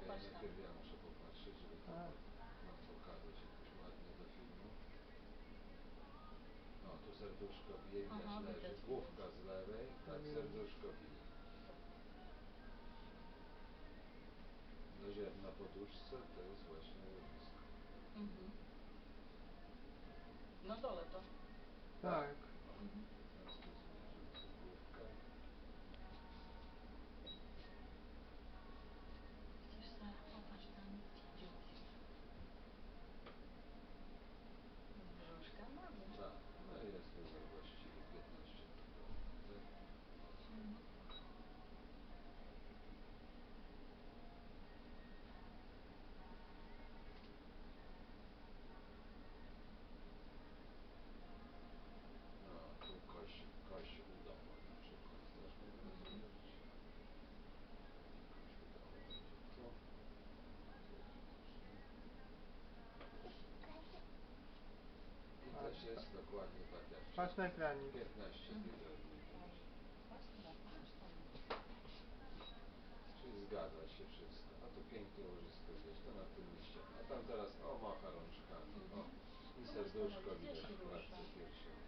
najpierw ja muszę popatrzeć, żeby to nam pokazać jakoś ładnie do filmu. No, tu serduszko bije, widać Aha, leży, widać. główka z lewej, tak serduszko bije. No ziarn na poduszce to jest właśnie łowisko. Mhm. Na dole to. Jest dokładnie tak jak Patrz na ekranik. 15 Mhm. tygodni. Patrz tam, patrz tam. Czyli zgadza się wszystko. A tu pięknie łożysko gdzieś, to na tym liście. A tam teraz, o, macha rączkami, o. I serduszko widać w klatce rusza. piersiowej.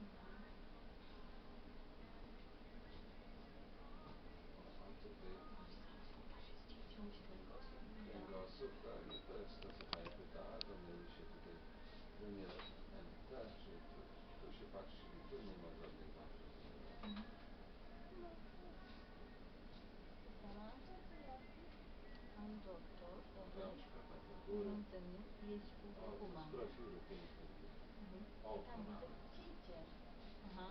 Mhm. O, a tutaj Popatrz, jest dziecią się kręgosłup. kręgosłup, tak, i to jest to, co Pani pytała, to myli się tutaj Unia NT, czyli tu, tu się patrzy i tu nie ma żadnych wad. Mhm. Teraz pan doktor Rączka tak do góry. urządzenie jeść O, u tu z mamy. profilu pięknie widać. Mhm. Oko I tam idzie. Aha.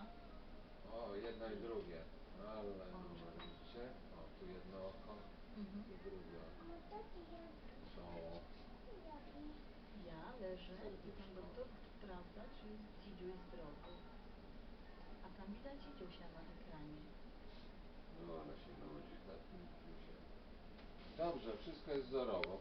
O, jedno i drugie. Ale O. widzicie? O, tu jedno oko, Mhm. tu drugie oko. O, Ja leżę i Serduszko. doktor sprawdza, czy dzidziuś zdrowy. A tam widać dzidziusia na ekranie. no ona się nudzi, tak? Dobrze, wszystko jest wzorowo.